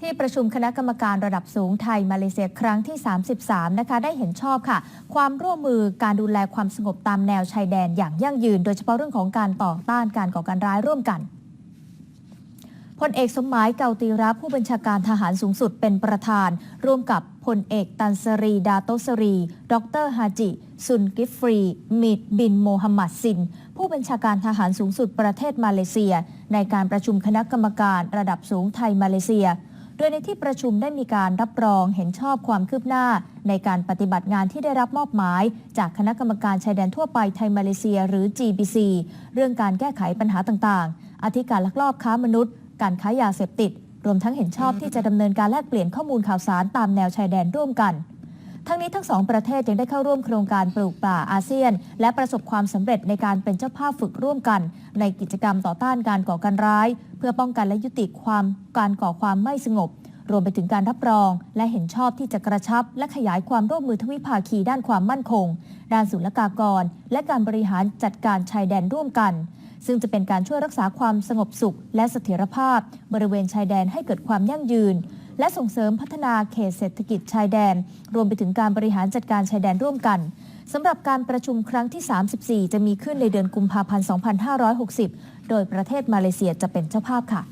ที่ประชุมคณะกรรมการระดับสูงไทยมาเลเซียครั้งที่ 33 นะคะ ได้เห็นชอบค่ะ ความร่วมมือการดูแลความสงบตามแนวชายแดนอย่างยั่งยืน โดยเฉพาะเรื่องของการต่อต้านการก่อการร้ายร่วมกันพลเอกสมหมายเกาตีระผู้บัญชาการทหารสูงสุดเป็นประธาน ร่วมกับพลเอกตันสรี ดาโตสรี ดรฮาจิ ซุนกิฟฟรี มิดบินโมฮัมหมัดซิน ผู้บัญชาการทหารสูงสุดประเทศมาเลเซีย ในการประชุมคณะกรรมการระดับสูงไทยมาเลเซีย โดยในที่ประชุมได้มีการรับรองเห็นชอบความคืบหน้า ในการปฏิบัติงานที่ได้รับมอบหมาย จากคณะกรรมการชายแดนทั่วไปไทยมาเลเซียหรือ GBC เรื่องการแก้ไขปัญหาต่างๆ อธิการลักลอบค้ามนุษย์ การค้ายาเสพติด รวมทั้งเห็นชอบที่จะดำเนินการแลกเปลี่ยนข้อมูลข่าวสารตามแนวชายแดนร่วมกัน ทั้งนี้ทั้งสองประเทศยังได้เข้าร่วมโครงการปลูกป่าอาเซียน และประสบความสำเร็จในการเป็นเจ้าภาพฝึกร่วมกัน ในกิจกรรมต่อต้านการก่อการร้าย เพื่อป้องกันและยุติความการก่อความไม่สงบ รวมไปถึงการรับรอง และเห็นชอบที่จะกระชับ และขยายความร่วมมือทวิภาคีด้านความมั่นคง ด้านศุลกากร และการบริหารจัดการชายแดนร่วมกัน ซึ่งจะเป็นการช่วยรักษาความสงบสุข และเสถียรภาพ บริเวณชายแดนให้เกิดความยั่งยืน และส่งเสริมพัฒนาเขตเศรษฐกิจชายแดน รวมไปถึงการบริหารจัดการชายแดนร่วมกันสำหรับการประชุมครั้งที่ 34 จะมีขึ้นในเดือนกุมภาพันธ์ 2560 โดยประเทศมาเลเซียจะเป็นเจ้าภาพค่ะ